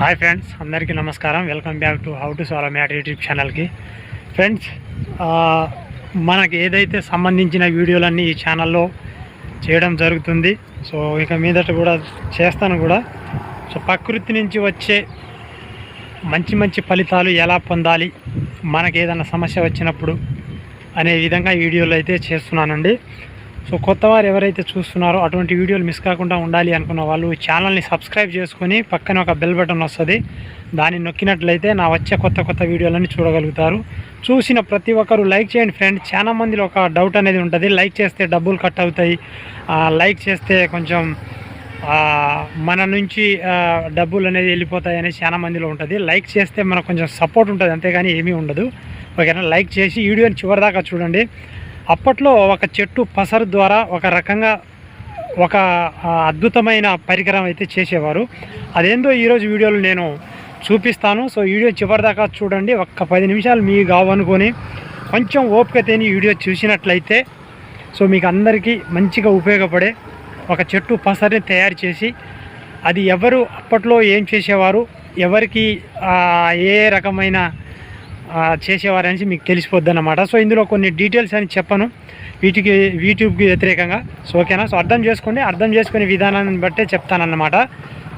Hi friends అందరికీ నమస్కారం. Welcome back to how to solve math YouTube ఛానల్కి. Friends మనకి ఏదైతే సంబంధించిన వీడియోలన్నీ ఈ ఛానల్లో చేయడం జరుగుతుంది సో ఇక మీదట కూడా చేస్తాను కూడా. సో ప్రకృతి నుంచి వచ్చే మంచి మంచి ఫలితాలు ఎలా పొందాలి మనకి ఏదైనా సమస్య వచ్చినప్పుడు అనే విధంగా వీడియోలు అయితే చేస్తున్నానండి. సో కొత్త వారు ఎవరైతే చూస్తున్నారో అటువంటి వీడియోలు మిస్ కాకుండా ఉండాలి అనుకున్న వాళ్ళు ఛానల్ని సబ్స్క్రైబ్ చేసుకొని పక్కన ఒక బెల్ బటన్ వస్తుంది. దాన్ని నొక్కినట్లయితే నా వచ్చే కొత్త కొత్త వీడియోలని చూడగలుగుతారు. చూసిన ప్రతి ఒక్కరు లైక్ చేయండి ఫ్రెండ్ చాలా మందిలో ఒక డౌట్ అనేది ఉంటుంది. లైక్ చేస్తే డబ్బులు కట్ అవుతాయి. లైక్ చేస్తే కొంచెం మన నుంచి డబ్బులు అనేది వెళ్ళిపోతాయి అనేది చాలా మందిలో ఉంటుంది. లైక్ చేస్తే మనకు కొంచెం సపోర్ట్ ఉంటుంది. అంతేగాని ఏమీ ఉండదు. ఓకేనా? లైక్ చేసి వీడియోని చివరిదాకా చూడండి. అప్పట్లో ఒక చెట్టు పసరు ద్వారా ఒక రకంగా ఒక అద్భుతమైన పరికరం అయితే చేసేవారు. అదేందో ఈరోజు వీడియోలో నేను చూపిస్తాను. సో వీడియో చివరిదాకా చూడండి. ఒక్క పది నిమిషాలు మీ కావనుకొని కొంచెం ఓపికతేని వీడియో చూసినట్లయితే సో మీకు అందరికీ మంచిగా ఉపయోగపడే ఒక చెట్టు పసరిని తయారు చేసి అది ఎవరు అప్పట్లో ఏం చేసేవారు? ఎవరికి ఏ రకమైన చేసేవారని మీకు తెలిసిపోద్ది అన్నమాట సో ఇందులో కొన్ని డీటెయిల్స్ అని చెప్పను. వీటికి యూట్యూబ్కి వ్యతిరేకంగా. సో ఓకేనా? సో అర్థం చేసుకోండి అర్థం చేసుకునే విధానాన్ని బట్టే చెప్తానన్నమాట.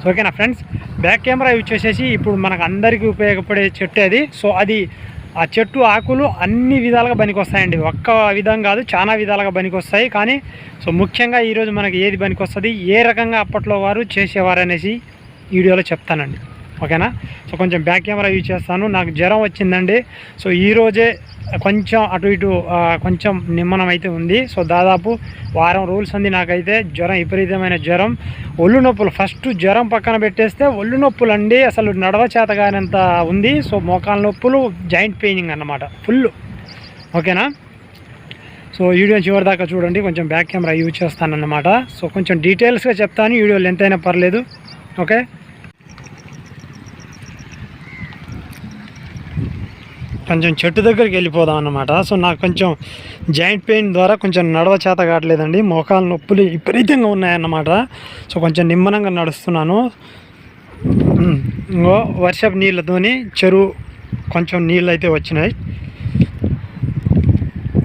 సో ఓకేనా ఫ్రెండ్స్? బ్యాక్ కెమెరా యూజ్ చేసేసి ఇప్పుడు మనకు అందరికీ ఉపయోగపడే చెట్టు అది. సో అది ఆ చెట్టు ఆకులు అన్ని విధాలుగా పనికొస్తాయండి. ఒక్క విధం కాదు చాలా విధాలుగా పనికొస్తాయి. కానీ సో ముఖ్యంగా ఈరోజు మనకి ఏది పనికొస్తుంది? ఏ రకంగా అప్పట్లో వారు చేసేవారు అనేసి వీడియోలో చెప్తానండి. ఓకేనా? సో కొంచెం బ్యాక్ కెమెరా యూజ్ చేస్తాను. నాకు జ్వరం వచ్చిందండి. సో ఈరోజే కొంచెం అటు ఇటు కొంచెం నిమ్మనం అయితే ఉంది. సో దాదాపు వారం రోజులు ఉంది నాకైతే. జ్వరం విపరీతమైన జ్వరం. ఒళ్ళు నొప్పులు ఫస్ట్ జ్వరం పక్కన పెట్టేస్తే ఒళ్ళు నొప్పులు అండి అసలు నడవ చేత కానంత ఉంది. సో మోకాల నొప్పులు జాయింట్ పెయినింగ్ అన్నమాట. ఫుల్. ఓకేనా? సో వీడియో చివరి దాకా చూడండి. కొంచెం బ్యాక్ కెమెరా యూజ్ చేస్తానన్నమాట. సో కొంచెం డీటెయిల్స్గా చెప్తాను. వీడియో లెంత్ అయినా పర్లేదు. ఓకే? కొంచెం చెట్టు దగ్గరికి వెళ్ళిపోదాం అన్నమాట. సో నాకు కొంచెం జాయింట్ పెయిన్ ద్వారా కొంచెం నడవ చేత కావట్లేదండి. మోకాలు నొప్పులు విపరీతంగా ఉన్నాయన్నమాట. సో కొంచెం నిమ్మనంగా నడుస్తున్నాను. ఇంకో వర్షపు నీళ్ళతోని చెరువు కొంచెం నీళ్ళు అయితే వచ్చినాయి.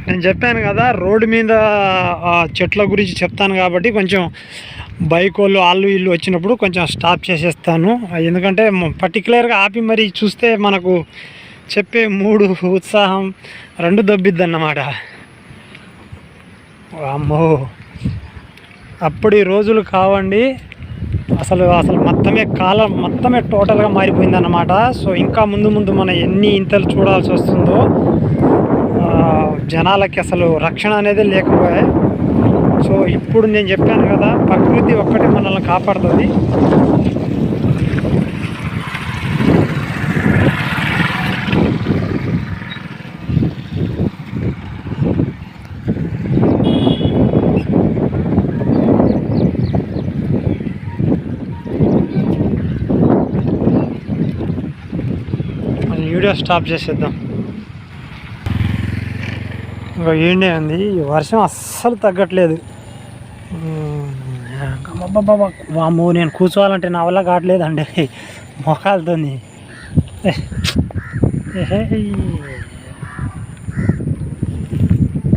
నేను చెప్పాను కదా రోడ్డు మీద ఆ చెట్ల గురించి చెప్తాను కాబట్టి కొంచెం బైక్ వాళ్ళు వాళ్ళు ఇల్లు వచ్చినప్పుడు కొంచెం స్టాప్ చేసేస్తాను. ఎందుకంటే పర్టికులర్గా ఆపి మరి చూస్తే మనకు చెప్పే మూడు ఉత్సాహం రెండు దొబ్బిద్ది అన్నమాట అమ్మో అప్పటి రోజులు కావండి. అసలు అసలు మొత్తమే కాలం మొత్తమే టోటల్గా మారిపోయిందన్నమాట. సో ఇంకా ముందు ముందు మనం ఎన్ని ఇంతలు చూడాల్సి వస్తుందో జనాలకి అసలు రక్షణ అనేది లేకపోయాయి సో ఇప్పుడు నేను చెప్పాను కదా ప్రకృతి ఒక్కటే మనల్ని కాపాడుతుంది మనం వీడియో స్టాప్ చేసేద్దాం. ఇంకా ఏండే ఉంది. ఈ వర్షం అస్సలు తగ్గట్లేదు. అబ్బబ్బబ్బ, వామ్మో నేను కూర్చోవాలంటే నా వల్ల కావట్లేదండి. మొఖాలతో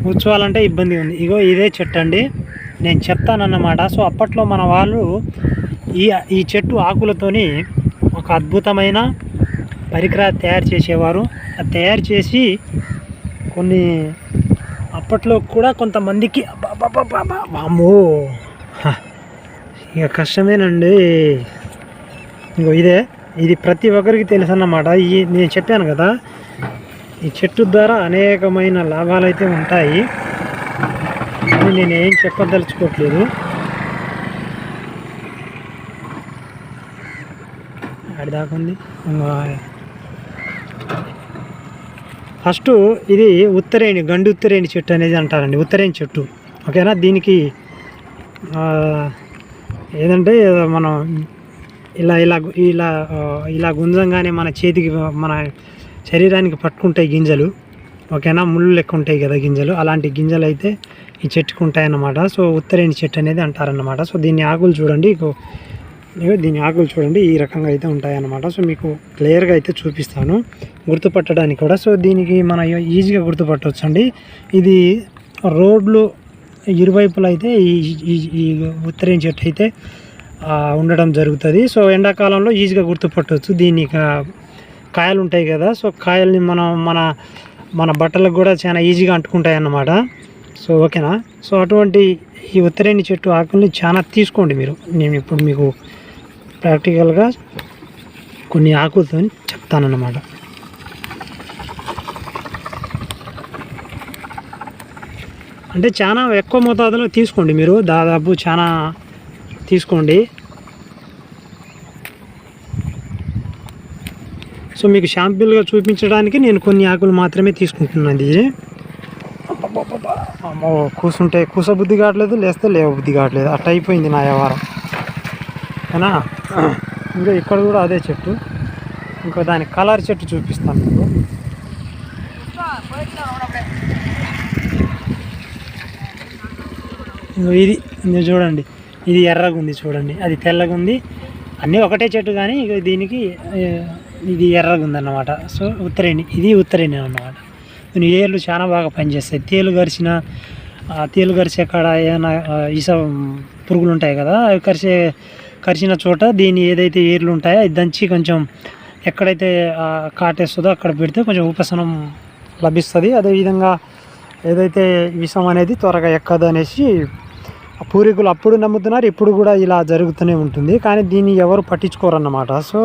కూర్చోవాలంటే ఇబ్బంది ఉంది. ఇగో ఇదే చెట్టు అండి. నేను చెప్తానన్నమాట. సో అప్పట్లో మన వాళ్ళు ఈ ఈ చెట్టు ఆకులతోని ఒక అద్భుతమైన పరికరాలు తయారు చేసేవారు. అది తయారు చేసి కొన్ని అప్పట్లో కూడా కొంతమందికి అబ్బబ్బబ్బబ్బబ్బ, ఇక కష్టమేనండి. ఇంకో ఇదే ఇది ప్రతి ఒక్కరికి తెలుసు అన్నమాట ఈ నేను చెప్పాను కదా ఈ చెట్టు ద్వారా అనేకమైన లాభాలు అయితే ఉంటాయి. కానీ నేను ఏం చెప్పదలుచుకోవట్లేదు అడిదాకుంది దాకా ఉంది. ఫస్ట్ ఇది ఉత్తరేణి గండి ఉత్తరేణి చెట్టు అనేది అంటారండి ఉత్తరేణి చెట్టు. ఓకేనా? దీనికి ఏదంటే మనం ఇలా ఇలా ఇలా ఇలా గుంజంగానే మన చేతికి మన శరీరానికి పట్టుకుంటాయి గింజలు. ఓకేనా? ముళ్ళు లెక్క ఉంటాయి కదా గింజలు. అలాంటి గింజలు అయితే ఈ చెట్టుకు ఉంటాయన్నమాట. సో ఉత్తరేణి చెట్టు అనేది అంటారన్నమాట. సో దీన్ని ఆకులు చూడండి. దీని ఆకులు చూడండి ఈ రకంగా అయితే ఉంటాయన్నమాట. సో మీకు క్లియర్గా అయితే చూపిస్తాను. గుర్తుపట్టడానికి కూడా. సో దీనికి మన ఈజీగా గుర్తుపట్టవచ్చు అండి ఇది రోడ్లు ఇరువైపులా అయితే ఈ ఈ- చెట్టు అయితే ఉండడం జరుగుతుంది. సో ఎండాకాలంలో ఈజీగా గుర్తుపట్టవచ్చు దీనికి కాయలు ఉంటాయి కదా సో కాయల్ని మనం మన మన బట్టలకు కూడా చాలా ఈజీగా అంటుకుంటాయి అన్నమాట సో ఓకేనా? సో అటువంటి ఈ ఉత్తరేణి చెట్టు ఆకుల్ని చాలా తీసుకోండి మీరు. నేను ఇప్పుడు మీకు ప్రాక్టికల్గా కొన్ని ఆకులతో చెప్తానన్నమాట. అంటే చాలా ఎక్కువ మోతాదులో తీసుకోండి మీరు. దాదాపు చాలా తీసుకోండి. సో మీకు షాంపిల్గా చూపించడానికి నేను కొన్ని ఆకులు మాత్రమే తీసుకుంటున్నాను ఇది అమ్మో కూసుంటే కూస బుద్ధి కావట్లేదు లేస్తే లేవ బుద్ధి కావట్లేదు. అట్ట అయిపోయింది నా వ్యవహారం. అవునా ఇంకా ఇక్కడ కూడా అదే చెట్టు. ఇంకో దాని కలర్ చెట్టు చూపిస్తాను మీకు. ఇది ఇది చూడండి. ఇది ఎర్రగా ఉంది చూడండి. అది తెల్లగా ఉంది. అన్నీ ఒకటే చెట్టు కానీ ఇక దీనికి ఇది ఎర్రగా ఉందన్నమాట. సో ఉత్తరేణి. ఇది ఉత్తరేణి అన్నమాట. దీని ఏర్లు చాలా బాగా పనిచేస్తాయి. తేలు గరిచిన తేలు గరిచే కాడ ఏమైనా ఈస పురుగులు ఉంటాయి కదా అవి కరిసే కరిచిన చోట దీని ఏదైతే ఏర్లు ఉంటాయో అది దంచి కొంచెం ఎక్కడైతే కాటేస్తుందో అక్కడ పెడితే కొంచెం ఉపశనం లభిస్తుంది. అదేవిధంగా ఏదైతే విషం అనేది త్వరగా ఎక్కదు అనేసి ఆ పూర్వీకులు అప్పుడు నమ్ముతున్నారు ఇప్పుడు కూడా ఇలా జరుగుతూనే ఉంటుంది. కానీ దీన్ని ఎవరు పట్టించుకోరన్నమాట. సో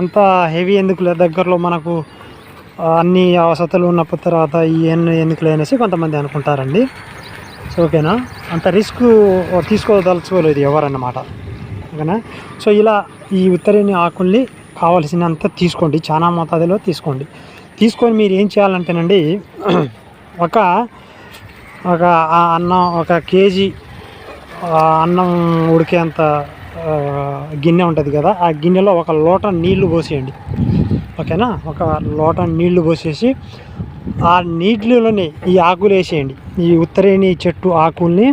అంత హెవీ ఎందుకు దగ్గరలో మనకు అన్ని అవసరాలు ఉన్న తర్వాత ఈ ఎన్ని ఎందుకులే అనేసి కొంతమంది అనుకుంటారండి. సో ఓకేనా? అంత రిస్క్ తీసుకోదలుచుకోలేదు ఎవరన్నమాట. ఓకేనా? సో ఇలా ఈ ఉత్తరేణి ఆకుల్ని కావలసినంత తీసుకోండి. చాలా మోతాదులో తీసుకోండి. తీసుకొని మీరు ఏం చేయాలంటేనండి ఒక ఒక అన్నం ఒక కేజీ అన్నం ఉడికేంత గిన్నె ఉంటుంది కదా ఆ గిన్నెలో ఒక లోట నీళ్ళు పోసేయండి. ఓకేనా? ఒక లోట నీళ్ళు పోసేసి ఆ నీటిలోనే ఈ ఆకులు వేసేయండి. ఈ ఉత్తరేణి చెట్టు ఆకుల్ని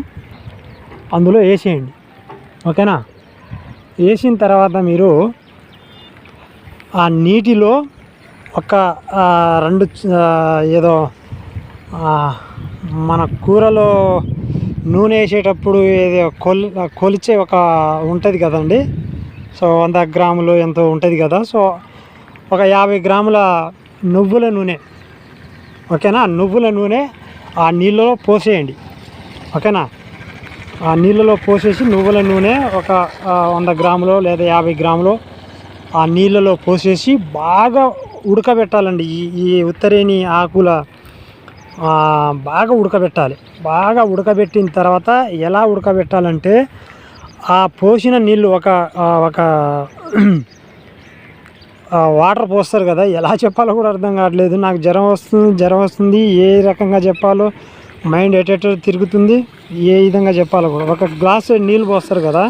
అందులో వేసేయండి. ఓకేనా? వేసిన తర్వాత మీరు ఆ నీటిలో ఒక రెండు ఏదో మన కూరలో నూనె వేసేటప్పుడు ఏదో కొల్ కొలిచే ఒక ఉంటుంది కదండి. సో వంద గ్రాములు ఎంతో ఉంటుంది కదా. సో ఒక యాభై గ్రాముల నువ్వుల నూనె ఓకేనా? నువ్వుల నూనె ఆ నీళ్ళలో పోసేయండి. ఓకేనా? ఆ నీళ్ళలో పోసేసి నువ్వుల నూనె ఒక వంద గ్రాములు లేదా యాభై గ్రాములు ఆ నీళ్ళలో పోసేసి బాగా ఉడకబెట్టాలండి. ఈ ఈ ఉత్తరేణి ఆకుల బాగా ఉడకబెట్టాలి. బాగా ఉడకబెట్టిన తర్వాత ఎలా ఉడకబెట్టాలంటే ఆ పోసిన నీళ్ళు ఒక ఒక వాటర్ పోస్తారు కదా ఎలా చెప్పాలో కూడా అర్థం కావట్లేదు. నాకు జ్వరం వస్తుంది జ్వరం వస్తుంది ఏ రకంగా చెప్పాలో మైండ్ ఎటెటో తిరుగుతుంది ఏ విధంగా చెప్పాలో కూడా. ఒక గ్లాసు నీళ్ళు పోస్తారు కదా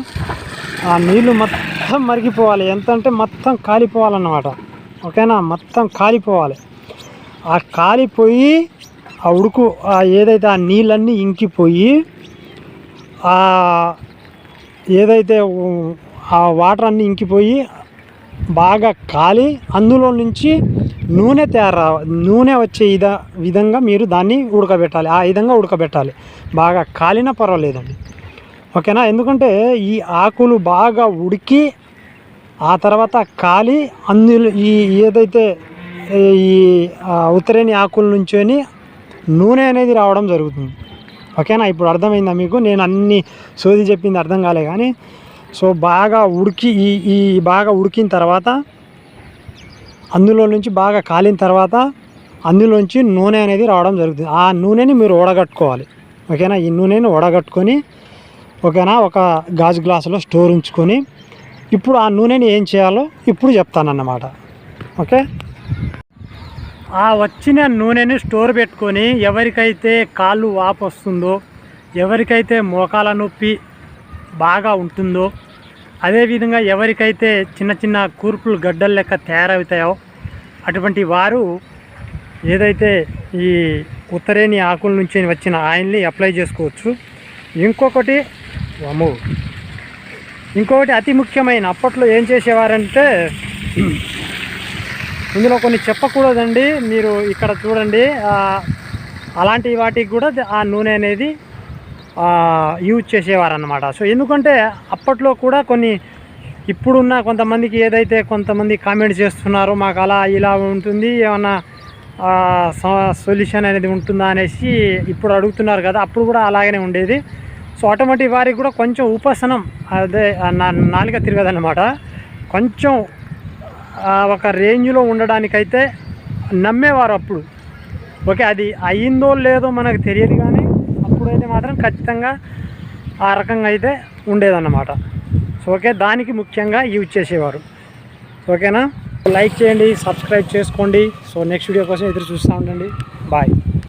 ఆ నీళ్ళు మొత్తం మరిగిపోవాలి. ఎంత అంటే మొత్తం కాలిపోవాలన్నమాట. ఓకేనా? మొత్తం కాలిపోవాలి. ఆ కాలిపోయి ఆ ఉడుకు ఆ ఏదైతే ఆ నీళ్ళన్నీ ఇంకిపోయి ఆ ఏదైతే ఆ వాటర్ అన్నీ ఇంకిపోయి బాగా కాలి అందులో నుంచి నూనె తయారు నూనె వచ్చే ఇద విధంగా మీరు దాన్ని ఉడకబెట్టాలి. ఆ విధంగా ఉడకబెట్టాలి. బాగా కాలినా పర్వాలేదండి. ఓకేనా? ఎందుకంటే ఈ ఆకులు బాగా ఉడికి ఆ తర్వాత కాలి అందులో ఈ ఏదైతే ఈ ఉత్తరేని ఉత్తరేణి ఆకుల నుంచొని నూనె అనేది రావడం జరుగుతుంది. ఓకేనా? ఇప్పుడు అర్థమైందా మీకు? నేను అన్ని సోది చెప్పింది అర్థం కాలే కానీ సో బాగా ఉడికి ఈ ఈ బాగా ఉడికిన తర్వాత అందులో నుంచి బాగా కాలిన తర్వాత అందులోంచి నూనె అనేది రావడం జరుగుతుంది. ఆ నూనెని మీరు వడగట్టుకోవాలి. ఓకేనా? ఈ నూనెని వడగట్టుకొని ఓకేనా? ఒక గాజు గ్లాసులో స్టోర్ ఉంచుకొని ఇప్పుడు ఆ నూనెని ఏం చేయాలో ఇప్పుడు చెప్తానన్నమాట. ఓకే? ఆ వచ్చిన నూనెని స్టోర్ పెట్టుకొని ఎవరికైతే కాళ్ళు వాపు వస్తుందో ఎవరికైతే మోకాల నొప్పి బాగా ఉంటుందో అదేవిధంగా ఎవరికైతే చిన్న చిన్న కూర్పులు గడ్డలు లెక్క తయారవుతాయో అటువంటి వారు ఏదైతే ఈ ఉత్తరేణి ఆకుల నుంచి వచ్చిన ఆయిల్ని అప్లై చేసుకోవచ్చు. ఇంకొకటి వము ఇంకొకటి అతి ముఖ్యమైన అప్పట్లో ఏం చేసేవారంటే ఇందులో కొన్ని చెప్పకూడదండి మీరు ఇక్కడ చూడండి అలాంటి వాటికి కూడా ఆ నూనె అనేది యూజ్ చేసేవారన్నమాట. సో ఎందుకంటే అప్పట్లో కూడా కొన్ని ఇప్పుడున్న కొంతమందికి ఏదైతే కొంతమంది కామెంట్ చేస్తున్నారో మాకు అలా ఇలా ఉంటుంది ఏమన్నా సొల్యూషన్ అనేది ఉంటుందా అనేసి ఇప్పుడు అడుగుతున్నారు కదా అప్పుడు కూడా అలాగనే ఉండేది. సో ఆటోమేటిక్ వారికి కూడా కొంచెం ఉపశనం అదే ఆ నా- నాలుక తిరగదన్నమాట. కొంచెం ఒక రేంజ్లో ఉండడానికైతే నమ్మేవారు అప్పుడు. ఓకే అది అయిందో లేదో మనకు తెలియదు కానీ మాత్రం ఖచ్చితంగా ఆ రకంగా అయితే ఉండేదన్నమాట. సో ఓకే దానికి ముఖ్యంగా యూజ్ చేసేవారు. ఓకేనా? లైక్ చేయండి సబ్స్క్రైబ్ చేసుకోండి. సో నెక్స్ట్ వీడియో కోసం ఎదురు చూస్తూ ఉండండి. బాయ్.